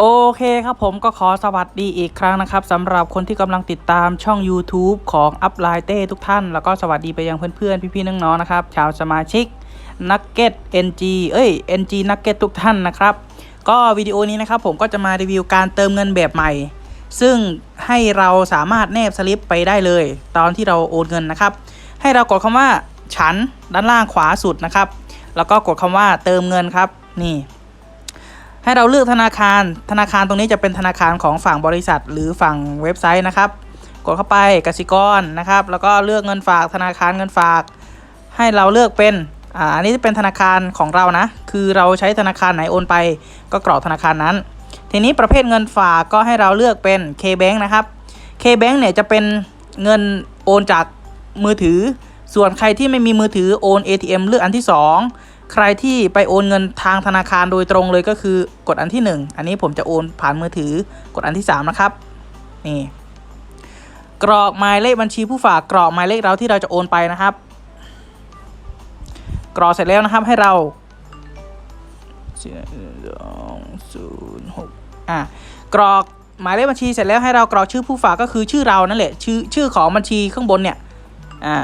โอเคครับผมก็ขอสวัสดีอีกครั้งนะครับสำหรับคนที่กำลังติดตามช่อง YouTube ของ u p l i เต้ทุกท่าน แล้วก็สวัสดีไปยังเพื่อนๆ พี่ๆน้องๆนะครับ ชาวสมาชิก Nugget NG เอ้ย NG Nugget ทุกท่านนะครับ ก็วิดีโอนี้นะครับผมก็จะมารีวิวการเติมเงินแบบใหม่ ซึ่งให้เราสามารถแนบสลิปไปได้เลย ตอนที่เราโอนเงินนะครับ ให้เรากดคำว่าฉันด้านล่างขวาสุดนะครับ แล้วก็กดคำว่าเติมเงินครับนี่ ให้เราเลือกธนาคาร ธนาคารตรงนี้จะเป็นธนาคารของฝั่งบริษัท หรือฝั่งเว็บไซต์นะครับ กดเข้าไปกสิกรนะครับ แล้วก็เลือกเงินฝากธนาคารเงินฝาก ให้เราเลือกเป็นอ่าอันนี้จะเป็นธนาคารของเรานะ คือเราใช้ธนาคารไหนโอนไป ก็กรอกธนาคารนั้น ทีนี้ประเภทเงินฝากก็ให้เราเลือกเป็น K-Bank นะครับ K-Bank เนี่ยจะเป็นเงินโอนจากมือถือ ส่วนใครที่ไม่มีมือถือโอน ATM เลือกอันที่ 2 ใครที่ไปโอนเงินทางธนาคารโดยตรงเลยก็คือกดอันที่ 1 อันนี้ผมจะโอนผ่านมือถือกดอันที่ 3 นะครับนี่กรอกหมายเลขบัญชีผู้ฝากกรอกหมายเลขเราที่เราจะโอนไปนะครับ กรอกเสร็จแล้วนะครับให้เราสองศูนย์หกอะกรอกหมายเลขบัญชีเสร็จแล้วให้เรากรอกชื่อผู้ฝากก็คือชื่อเรานั่นแหละชื่อชื่อของบัญชีข้างบนเนี่ยอ่า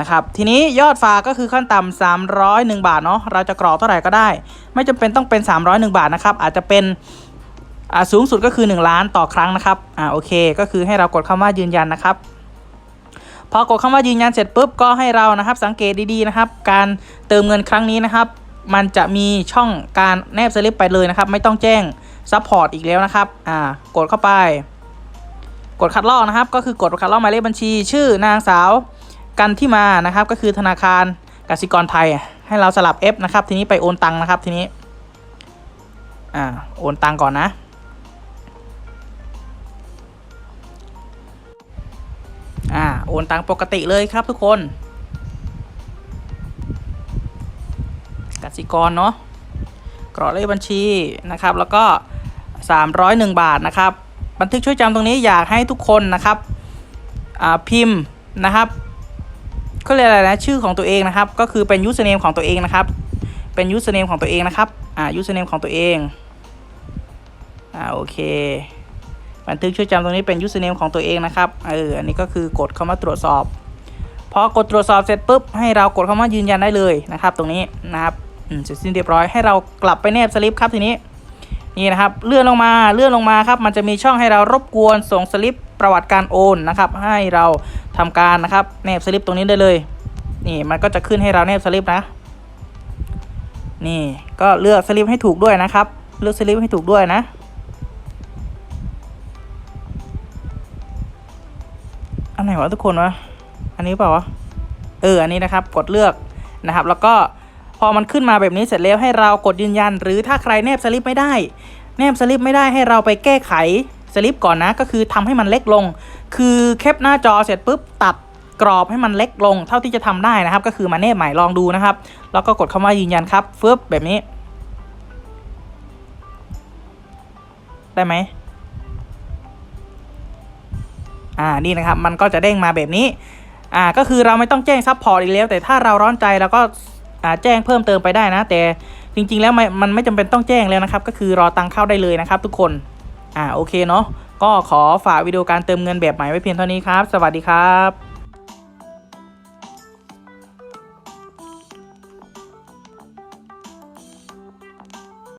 นะครับทีนี้ยอดฝากก็คือขั้นต่ำ301 บาทเนาะเราจะกรอกเท่าไหร่ก็ได้ ไม่จำเป็นต้องเป็น 301 บาทนะครับอาจจะเป็นอ่าสูงสุดก็คือ 1 ล้านต่อครั้งนะครับอ่าโอเค ก็คือให้เรากดคำว่ายืนยันนะครับพอกดคำว่ายืนยันเสร็จปุ๊บก็ให้เรานะครับสังเกตดีๆนะครับ การเติมเงินครั้งนี้นะครับ มันจะมีช่องการแนบสลิปไปเลยนะครับ ไม่ต้องแจ้งซัพพอร์ตอีกแล้วนะครับอ่ากดเข้าไป กดคัดลอกนะครับ ก็คือกดคัดลอกหมายเลขบัญชี ชื่อนางสาว กันที่มานะครับก็คือธนาคารกสิกรไทย ให้เราสลับ F นะครับ ทีนี้ไปโอนตังค์นะครับทีนี้อ่าโอนตังค์ก่อนนะอ่าโอนตังค์ปกติเลยครับทุกคนกสิกรเนาะกรอกเลขบัญชีนะครับ แล้วก็ 301 บาทนะครับ บันทึกช่วยจำตรงนี้อยากให้ทุกคนนะครับอ่าพิมพ์นะครับ ก็เรียกอะไรนะชื่อของตัวเองนะครับ ก็คือเป็น username ของตัวเองนะครับ เป็น username ของตัวเองนะครับอ่า username ของตัวเองอ่าโอเคบันทึกช่วยจำตรงนี้เป็น username ของตัวเองนะครับเอออันนี้ก็คือกดคำว่าตรวจสอบพอกดตรวจสอบเสร็จปุ๊บให้เรากดคำว่ายืนยันได้เลยนะครับ ตรงนี้นะครับอืมเสร็จสิ้นเรียบร้อยให้เรากลับไปแนบสลิปครับทีนี้นี่นะครับเลื่อนลงมาเลื่อนลงมาครับมันจะมีช่องให้เรารบกวนส่งสลิป ประวัติการโอนนะครับ ให้เราทำการนะครับแนบสลิปตรงนี้ได้เลย นี่มันก็จะขึ้นให้เราแนบสลิปนะ นี่ก็เลือกสลิปให้ถูกด้วยนะครับ เลือกสลิปให้ถูกด้วยนะอันไหนวะทุกคนวะ อันนี้เปล่าวะ เออ อันนี้นะครับ กดเลือกนะครับ แล้วก็พอมันขึ้นมาแบบนี้เสร็จแล้วให้เรากดยืนยัน หรือถ้าใครแนบสลิปไม่ได้ แนบสลิปไม่ได้ให้เราไปแก้ไข สลิปก่อนนะก็คือทำให้มันเล็กลง คือแคปหน้าจอเสร็จปุ๊บตัดกรอบให้มันเล็กลง เท่าที่จะทำได้นะครับ ก็คือมาแนบใหม่ลองดูนะครับ แล้วก็กดคำว่ายืนยันครับฟึบแบบนี้ ได้ไหมอ่านี่นะครับมันก็จะเด้งมาแบบนี้อ่าก็คือเราไม่ต้องแจ้งซัพพอร์ตอีกแล้ว แต่ถ้าเราร้อนใจเราก็อ่าแจ้งเพิ่มเติมไปได้นะ แต่จริงๆแล้วมันไม่จำเป็นต้องแจ้งแล้วนะครับ ก็คือรอตังเข้าได้เลยนะครับทุกคน อ่าโอเคเนาะก็ขอฝากวิดีโอการเติมเงินแบบใหม่ไว้เพียงเท่านี้ครับ สวัสดีครับ